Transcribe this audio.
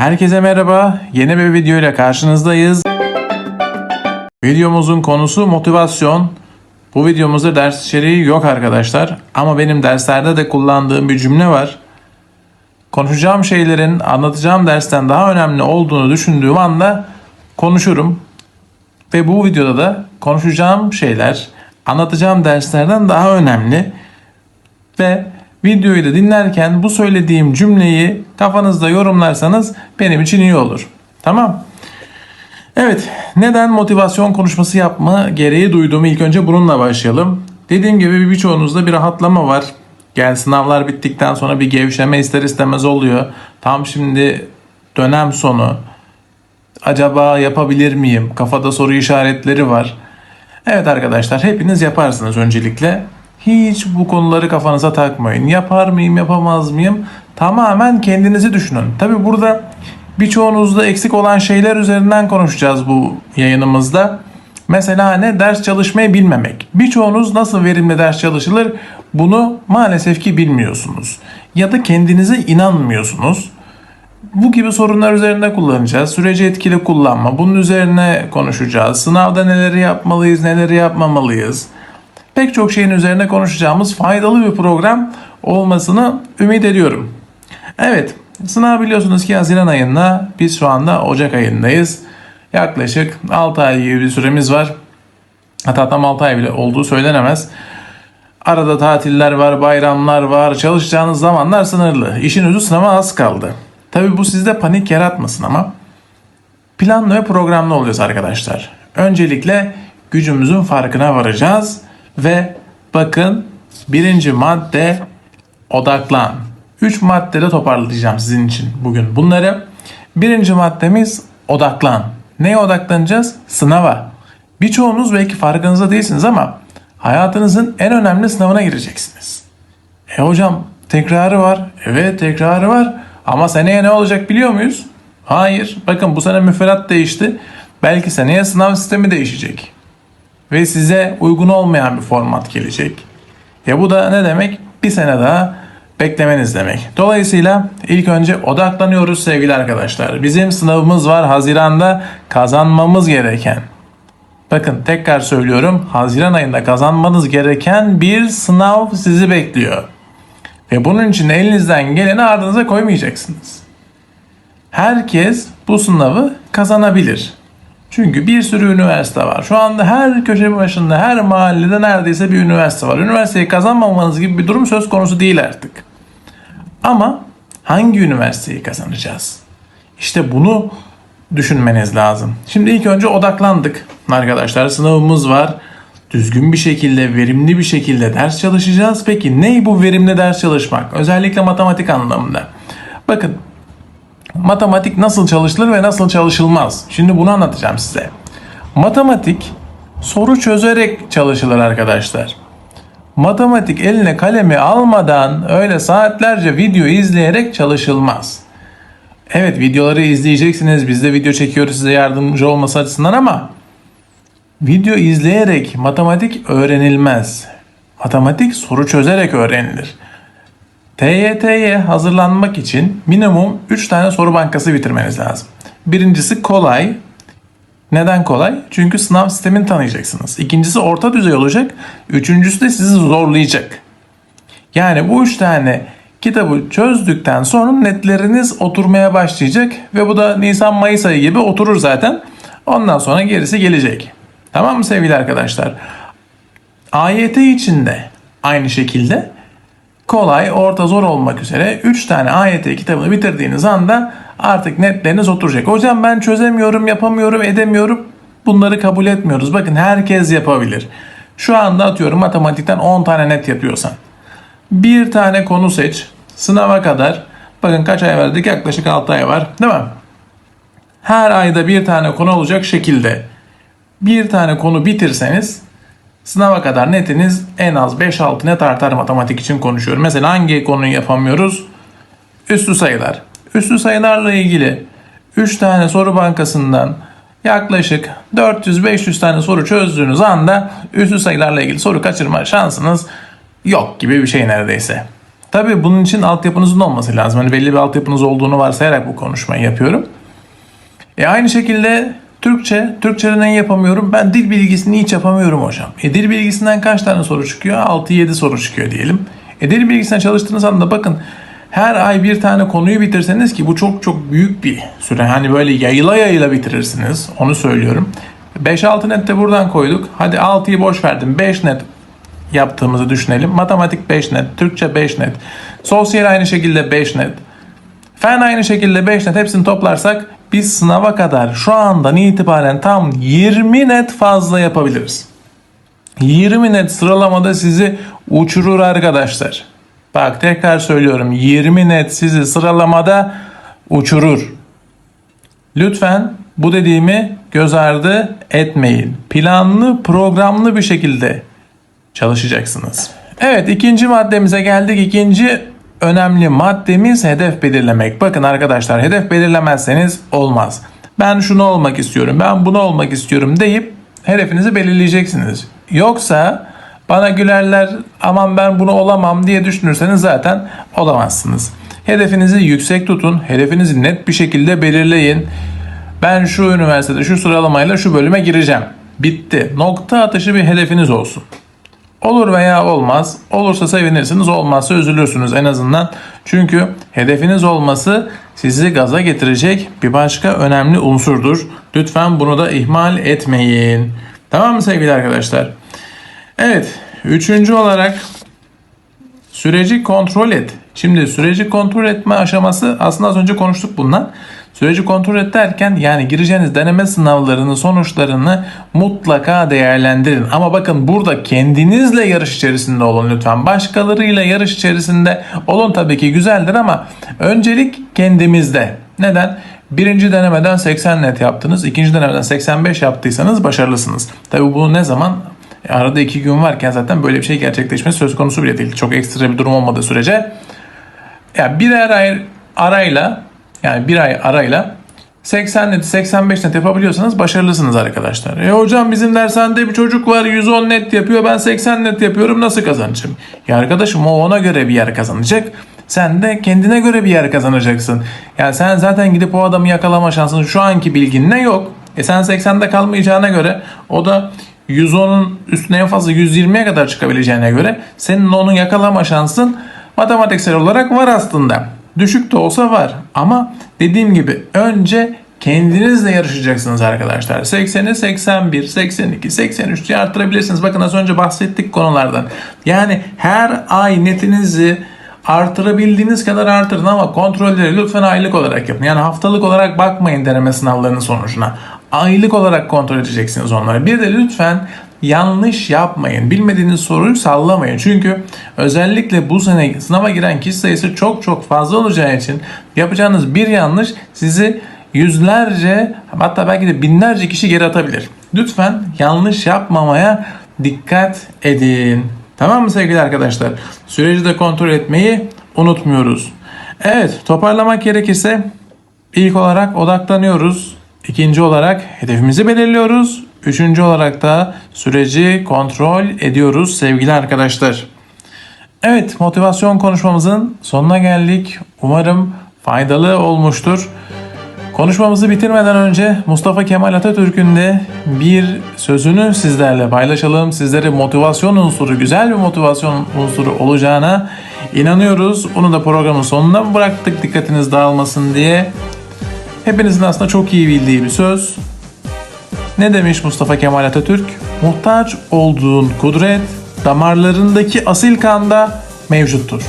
Herkese merhaba. Yeni bir video ile karşınızdayız. Videomuzun konusu motivasyon. Bu videomuzda ders içeriği yok arkadaşlar. Ama benim derslerde de kullandığım bir cümle var. Konuşacağım şeylerin anlatacağım dersten daha önemli olduğunu düşündüğüm anda konuşurum. Ve bu videoda da konuşacağım şeyler anlatacağım derslerden daha önemli. Ve videoyu da dinlerken bu söylediğim cümleyi kafanızda yorumlarsanız benim için iyi olur. Tamam? Evet, neden motivasyon konuşması yapma gereği duyduğumu ilk önce bununla başlayalım. Dediğim gibi birçoğunuzda bir rahatlama var. Yani sınavlar bittikten sonra bir gevşeme ister istemez oluyor. Tam şimdi dönem sonu. Acaba yapabilir miyim? Kafada soru işaretleri var. Evet arkadaşlar hepiniz yaparsınız öncelikle. Hiç bu konuları kafanıza takmayın. Yapar mıyım, yapamaz mıyım? Tamamen kendinizi düşünün. Tabi burada birçoğunuzda eksik olan şeyler üzerinden konuşacağız bu yayınımızda. Mesela ne? Ders çalışmayı bilmemek. Birçoğunuz nasıl verimli ders çalışılır bunu maalesef ki bilmiyorsunuz. Ya da kendinize inanmıyorsunuz. Bu gibi sorunlar üzerinde kullanacağız. Süreci etkili kullanma. Bunun üzerine konuşacağız. Sınavda neleri yapmalıyız, neleri yapmamalıyız. Pek çok şeyin üzerine konuşacağımız faydalı bir program olmasını ümit ediyorum. Evet, sınav biliyorsunuz ki Haziran ayında, biz şu anda Ocak ayındayız. Yaklaşık 6 ay gibi bir süremiz var. Hatta tam 6 ay bile olduğu söylenemez. Arada tatiller var, bayramlar var, çalışacağınız zamanlar sınırlı. İşin özü sınava az kaldı. Tabi bu sizde panik yaratmasın ama planlı ve programlı olacağız arkadaşlar. Öncelikle gücümüzün farkına varacağız ve bakın birinci madde odaklan. Üç maddede toparlayacağım sizin için bugün bunları. Birinci maddemiz odaklan. Neye odaklanacağız? Sınava. Birçoğunuz belki farkınızda değilsiniz ama hayatınızın en önemli sınavına gireceksiniz. E hocam tekrarı var. Evet tekrarı var. Ama seneye ne olacak biliyor muyuz? Hayır. Bakın bu sene müfredat değişti. Belki seneye sınav sistemi değişecek. Ve size uygun olmayan bir format gelecek. Ya bu da ne demek? Bir sene daha beklemeniz demek. Dolayısıyla ilk önce odaklanıyoruz sevgili arkadaşlar. Bizim sınavımız var Haziran'da kazanmamız gereken. Bakın tekrar söylüyorum. Haziran ayında kazanmanız gereken bir sınav sizi bekliyor. Ve bunun için elinizden geleni ardınıza koymayacaksınız. Herkes bu sınavı kazanabilir. Çünkü bir sürü üniversite var. Şu anda her köşe başında, her mahallede neredeyse bir üniversite var. Üniversiteyi kazanmamanız gibi bir durum söz konusu değil artık. Ama hangi üniversiteyi kazanacağız? İşte bunu düşünmeniz lazım. Şimdi ilk önce odaklandık arkadaşlar. Sınavımız var. Düzgün bir şekilde, verimli bir şekilde ders çalışacağız. Peki ne bu verimli ders çalışmak? Özellikle matematik anlamında. Bakın matematik nasıl çalışılır ve nasıl çalışılmaz? Şimdi bunu anlatacağım size. Matematik soru çözerek çalışılır arkadaşlar. Matematik eline kalemi almadan öyle saatlerce video izleyerek çalışılmaz. Evet videoları izleyeceksiniz. Biz de video çekiyoruz size yardımcı olması açısından ama video izleyerek matematik öğrenilmez. Matematik soru çözerek öğrenilir. TYT'ye hazırlanmak için minimum 3 tane soru bankası bitirmeniz lazım. Birincisi kolay. Neden kolay? Çünkü sınav sistemini tanıyacaksınız. İkincisi orta düzey olacak. Üçüncüsü de sizi zorlayacak. Yani bu üç tane kitabı çözdükten sonra netleriniz oturmaya başlayacak ve bu da Nisan-Mayıs ayı gibi oturur zaten. Ondan sonra gerisi gelecek. Tamam mı sevgili arkadaşlar? AYT için de aynı şekilde kolay, orta, zor olmak üzere 3 tane AYT kitabını bitirdiğiniz anda artık netleriniz oturacak. Hocam ben çözemiyorum, yapamıyorum, edemiyorum. Bunları kabul etmiyoruz. Bakın herkes yapabilir. Şu anda atıyorum matematikten 10 tane net yapıyorsan. Bir tane konu seç. Sınava kadar. Bakın kaç ay verdik? Yaklaşık 6 ay var. Değil mi? Her ayda bir tane konu olacak şekilde bir tane konu bitirseniz sınava kadar netiniz en az 5-6 net artar matematik için konuşuyorum. Mesela hangi konuyu yapamıyoruz? Üslü sayılar. Üslü sayılarla ilgili 3 tane soru bankasından yaklaşık 400-500 tane soru çözdüğünüz anda üslü sayılarla ilgili soru kaçırma şansınız yok gibi bir şey neredeyse. Tabii bunun için altyapınızın olması lazım. Hani belli bir altyapınız olduğunu varsayarak bu konuşmayı yapıyorum. E aynı şekilde Türkçe, Türkçeden neyi yapamıyorum? Ben dil bilgisini hiç yapamıyorum hocam. E dil bilgisinden kaç tane soru çıkıyor? 6-7 soru çıkıyor diyelim. E dil bilgisine çalıştığınız anda bakın her ay bir tane konuyu bitirseniz ki bu çok çok büyük bir süre. Hani böyle yayıla yayıla bitirirsiniz. Onu söylüyorum. 5-6 net de buradan koyduk. Hadi 6'yı boş verdim. 5 net yaptığımızı düşünelim. Matematik 5 net, Türkçe 5 net, sosyal aynı şekilde 5 net. Fen aynı şekilde 5 net hepsini toplarsak biz sınava kadar şu andan itibaren tam 20 net fazla yapabiliriz. 20 net sıralamada sizi uçurur arkadaşlar. Bak tekrar söylüyorum 20 net sizi sıralamada uçurur. Lütfen bu dediğimi göz ardı etmeyin. Planlı, programlı bir şekilde çalışacaksınız. Evet ikinci maddemize geldik. İkinci önemli maddemiz hedef belirlemek. Bakın arkadaşlar hedef belirlemezseniz olmaz. Ben şunu olmak istiyorum, ben bunu olmak istiyorum deyip hedefinizi belirleyeceksiniz. Yoksa bana gülerler aman ben bunu olamam diye düşünürseniz zaten olamazsınız. Hedefinizi yüksek tutun, hedefinizi net bir şekilde belirleyin. Ben şu üniversitede şu sıralamayla şu bölüme gireceğim. Bitti. Nokta atışı bir hedefiniz olsun. Olur veya olmaz. Olursa sevinirsiniz, olmazsa üzülürsünüz en azından. Çünkü hedefiniz olması sizi gaza getirecek bir başka önemli unsurdur. Lütfen bunu da ihmal etmeyin. Tamam mı sevgili arkadaşlar? Evet, üçüncü olarak süreci kontrol et. Şimdi süreci kontrol etme aşaması aslında az önce konuştuk bundan. Süreci kontrol et yani gireceğiniz deneme sınavlarının sonuçlarını mutlaka değerlendirin. Ama bakın burada kendinizle yarış içerisinde olun lütfen. Başkalarıyla yarış içerisinde olun tabii ki güzeldir ama öncelik kendimizde. Neden? Birinci denemeden 80 net yaptınız. ikinci denemeden 85 yaptıysanız başarılısınız. Tabii bu ne zaman? Arada iki gün varken zaten böyle bir şey gerçekleşmesi söz konusu bile değil. Çok ekstra bir durum olmadığı sürece. Yani birer ay arayla yani bir ay arayla 80 net 85 net yapabiliyorsanız başarılısınız arkadaşlar. E hocam bizim dershanede bir çocuk var 110 net yapıyor ben 80 net yapıyorum nasıl kazanacağım? Ya arkadaşım o ona göre bir yer kazanacak. Sen de kendine göre bir yer kazanacaksın. Yani sen zaten gidip o adamı yakalama şansın şu anki bilginle yok. E sen 80'de kalmayacağına göre o da 110'un üstüne en fazla 120'ye kadar çıkabileceğine göre senin onu yakalama şansın matematiksel olarak var aslında. Düşük de olsa var ama dediğim gibi önce kendinizle yarışacaksınız arkadaşlar. 80'i 81, 82, 83 diye arttırabilirsiniz. Bakın az önce bahsettik konulardan. Yani her ay netinizi artırabildiğiniz kadar artırın ama kontrolleri lütfen aylık olarak yapın. Yani haftalık olarak bakmayın deneme sınavlarının sonucuna. Aylık olarak kontrol edeceksiniz onları. Bir de lütfen yanlış yapmayın. Bilmediğiniz soruyu sallamayın. Çünkü özellikle bu sene sınava giren kişi sayısı çok çok fazla olacağı için yapacağınız bir yanlış sizi yüzlerce hatta belki de binlerce kişi geri atabilir. Lütfen yanlış yapmamaya dikkat edin. Tamam mı sevgili arkadaşlar? Süreci de kontrol etmeyi unutmuyoruz. Evet toparlamak gerekirse ilk olarak odaklanıyoruz. İkinci olarak hedefimizi belirliyoruz. Üçüncü olarak da süreci kontrol ediyoruz sevgili arkadaşlar. Evet motivasyon konuşmamızın sonuna geldik. Umarım faydalı olmuştur. Konuşmamızı bitirmeden önce Mustafa Kemal Atatürk'ün de bir sözünü sizlerle paylaşalım. Sizlere motivasyon unsuru, güzel bir motivasyon unsuru olacağına inanıyoruz. Onu da programın sonuna bıraktık dikkatiniz dağılmasın diye. Hepinizin aslında çok iyi bildiği bir söz. Ne demiş Mustafa Kemal Atatürk? Muhtaç olduğun kudret damarlarındaki asil kanda mevcuttur.